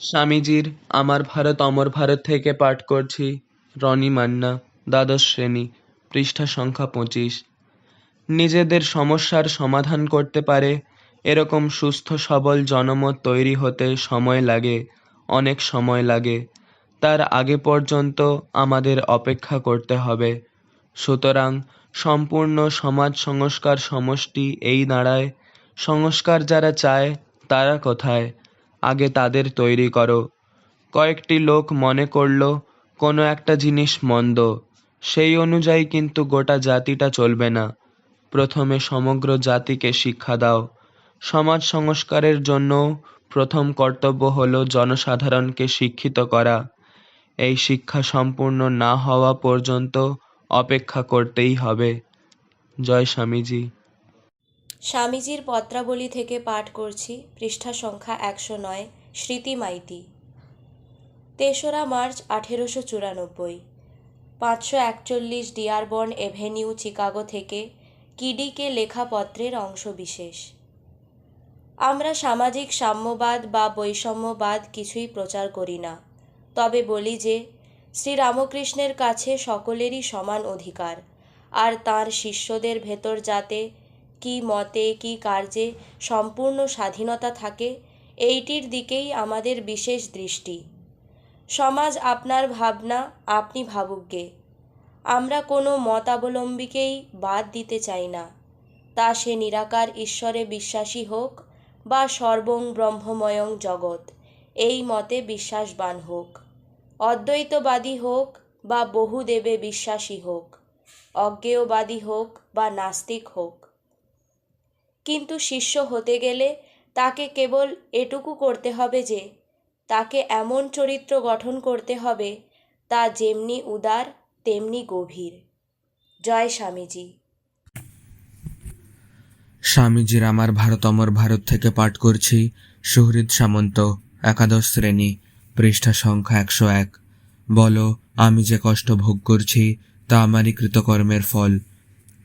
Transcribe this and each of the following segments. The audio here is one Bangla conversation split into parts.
স্বামীজির আমার ভারত, অমর ভারত থেকে পাঠ করছি রনি মান্না, দ্বাদশ শ্রেণি, পৃষ্ঠা সংখ্যা পঁচিশ। নিজেদের সমস্যার সমাধান করতে পারে এরকম সুস্থ সবল জনমত তৈরি হতে সময় লাগে, অনেক সময় লাগে। তার আগে পর্যন্ত আমাদের অপেক্ষা করতে হবে। সুতরাং সম্পূর্ণ সমাজ সংস্কার সমষ্টি এই দাঁড়ায় সংস্কার যারা চায়, তারা কোথায়? আগে তাদের তৈরি করো। কয়েকটি লোক মনে করল, কোনো একটা জিনিস মন্দ। সেই অনুযায়ী কিন্তু গোটা জাতিটা চলবে না। প্রথমে সমগ্র জাতিকে শিক্ষা দাও। সমাজ সংস্কারের জন্য প্রথম কর্তব্য হল জনসাধারণকে শিক্ষিত করা। এই শিক্ষা সম্পূর্ণ না হওয়া পর্যন্ত অপেক্ষা করতেই হবে। জয় স্বামীজি। স্বামীজির পত্রাবলী থেকে পাঠ করছি, পৃষ্ঠা সংখ্যা একশো নয়, স্মৃতি মাইতি। তেসরা মার্চ আঠেরোশো চুরানব্বই। পাঁচশো একচল্লিশ ডিয়ারবর্ন এভেনিউ, চিকাগো থেকে কিডিকে লেখা পত্রের অংশবিশেষ। আমরা সামাজিক সাম্যবাদ বা বৈষম্যবাদ কিছুই প্রচার করি না। তবে বলি যে, শ্রীরামকৃষ্ণের কাছে সকলেরই সমান অধিকার, আর তার শিষ্যদের ভেতর যাতে কি মতে, কি কার্যে সম্পূর্ণ স্বাধীনতা থাকে, এইটির দিকেই আমাদের বিশেষ দৃষ্টি। সমাজ আপনার ভাবনা, আপনি ভাবুকগে আমরা কোনো মতাবলম্বীকেই বাদ দিতে চাই না। তা সে নিরাকার ঈশ্বরে বিশ্বাসী হোক বা সর্বং ব্রহ্মময়ং জগৎ, এই মতে বিশ্বাসবান হোক। অদ্বৈতবাদী হোক বা বহুদেবে বিশ্বাসী হোক, অজ্ঞেয়বাদী হোক বা নাস্তিক হোক। কিন্তু শিষ্য হতে গেলে তাকে কেবল এটুকু করতে হবে যে, তাকে এমন চরিত্র গঠন করতে হবে, তা যেমনি উদার, তেমনি গভীর। জয় স্বামীজি। স্বামীজির আমার ভারত অমর ভারত থেকে পাঠ করছি সুহৃদ সামন্ত, একাদশ শ্রেণি, পৃষ্ঠা সংখ্যা একশো এক। বলো, আমি যে কষ্ট ভোগ করছি, তা আমারই কৃতকর্মের ফল।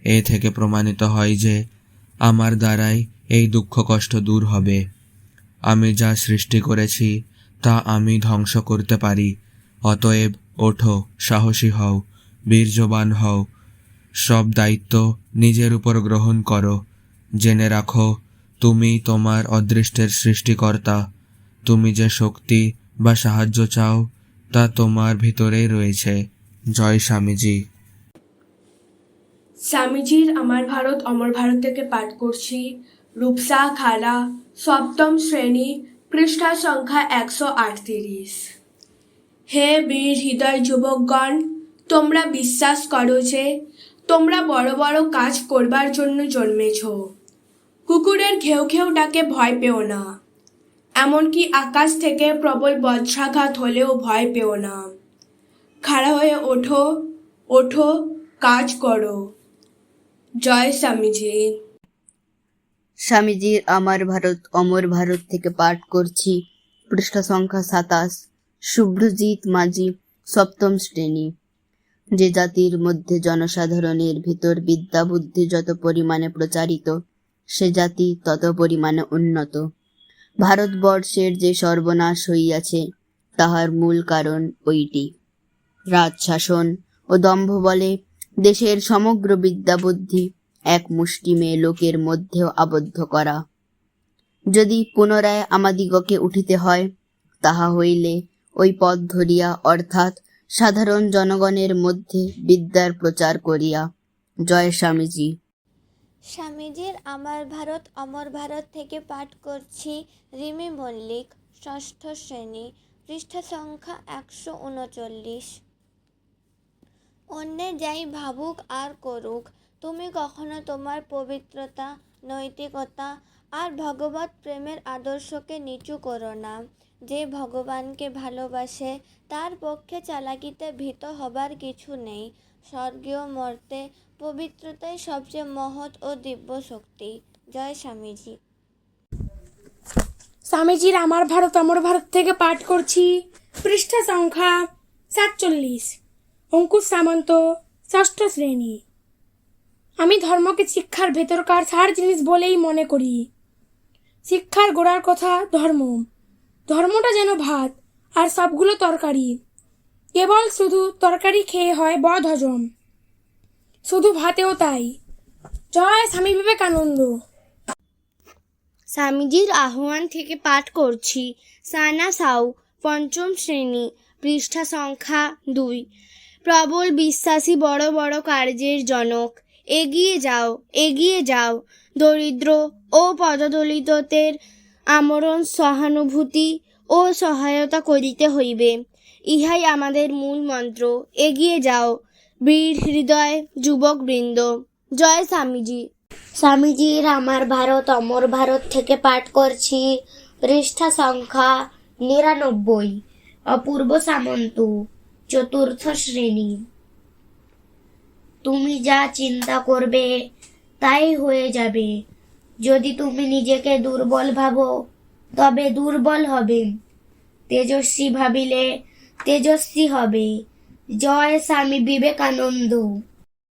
এ থেকে প্রমাণিত হয় যে আমার দ্বারাই এই দুঃখ কষ্ট দূর হবে। আমি যা সৃষ্টি করেছি, তা আমি ধ্বংস করতে পারি। অতএব ওঠো, সাহসী হও, বীর্যবান হও। সব দায়িত্ব নিজের উপর গ্রহণ করো। জেনে রাখো, তুমি তোমার অদৃষ্টের সৃষ্টিকর্তা। তুমি যে শক্তি বা সাহায্য চাও, তা তোমার ভিতরেই রয়েছে। জয় স্বামীজি। স্বামীজির আমার ভারত, অমর ভারত থেকে পাঠ করছি। রূপসা, খালা, সপ্তম শ্রেণি পৃষ্ঠা সংখ্যা একশো আটত্রিশ। হে বীর হৃদয় যুবকগণ, তোমরা বিশ্বাস করো যে, তোমরা বড় বড় কাজ করবার জন্য জন্মেছ। কুকুরের ঘেউ ঘেউ ডাকে ভয় পেও না। এমনকি আকাশ থেকে প্রবল বজ্রাঘাত হলেও ভয় পেও না। খাড়া হয়ে ওঠো ওঠো, কাজ করো। জয় স্বামীজি। স্বামীজির আমার ভারত, অমর ভারত থেকে পাঠ করছি। পৃষ্ঠা সংখ্যা সাতাশ। শুভ্রজিৎ মাঝি, সপ্তম শ্রেণি। যে জাতির মধ্যে জনসাধারণের ভিতর বিদ্যা বুদ্ধি যত পরিমাণে প্রচারিত, সে জাতি তত পরিমাণে উন্নত। ভারতবর্ষের যে সর্বনাশ হইয়াছে, তাহার মূল কারণ ওইটি। রাজশাসন ও দম্ভ বলে দেশের সমগ্র বিদ্যাবুদ্ধি এক মুষ্টিমে লোকের মধ্যেও আবদ্ধ করা। যদি পুনরায় আমাদিগকে উঠিতে হয়, তাহা হইলে ওই পথ ধরিয়া অর্থাৎ সাধারণ জনগণের মধ্যে বিদ্যার প্রচার করিয়া। জয় স্বামীজি। স্বামীজির আমার ভারত, অমর ভারত থেকে পাঠ করছি রিমি মল্লিক, ষষ্ঠ শ্রেণি, পৃষ্ঠা সংখ্যা একশো উনচল্লিশ। অন্যে যাই ভাবুক আর করুক, তুমি কখনো তোমার পবিত্রতা, নৈতিকতা আর ভগবত প্রেমের আদর্শকে নিচু করো না। যে ভগবানকে ভালোবাসে, তার পক্ষে চালাকিতে ভীত হবার কিছু নেই। স্বর্গীয় মর্তে পবিত্রতাই সবচেয়ে মহৎ ও দিব্য শক্তি। জয় স্বামীজি। স্বামীজির আমার ভারত, অমর ভারত থেকে পাঠ করছি। পৃষ্ঠা সংখ্যা সাতচল্লিশ। অঙ্কুশ সামন্ত, ষষ্ঠ শ্রেণি। আমি ধর্মকে শিক্ষার ভেতরকার সার জিনিস বলেই মনে করি। শিক্ষার গোড়ার কথা ধর্ম। ধর্মটা যেন ভাত, আর সবগুলো তরকারি। কেবল শুধু তরকারি খেয়ে হয় বদ হজম। শুধু ভাতেও তাই। জয় স্বামী বিবেকানন্দ। স্বামীজির আহ্বান থেকে পাঠ করছি। সানা সাউ, পঞ্চম শ্রেণি, পৃষ্ঠা সংখ্যা দুই। প্রবল বিশ্বাসী বড় বড় কার্যের জনক। এগিয়ে যাও এগিয়ে যাও। দরিদ্র ও পদদলিতদের আমরণ সহানুভূতি ও সহায়তা করিতে হইবে। ইহাই আমাদের মূল মন্ত্র। এগিয়ে যাও, বীর হৃদয় যুবকবৃন্দ। জয় স্বামীজি। স্বামীজির আমার ভারত, অমর ভারত থেকে পাঠ করছি। পৃষ্ঠা সংখ্যা নিরানব্বই। অপূর্ব সামন্ত। চতুর্থ শ্রেণি। তুমি যা চিন্তা করবে তাই হয়ে যাবে। যদি তুমি নিজেকে দুর্বল ভাবো, তবে দুর্বল হবে। তেজস্বী ভাবিলে তেজস্বী হবে। জয় স্বামী বিবেকানন্দ।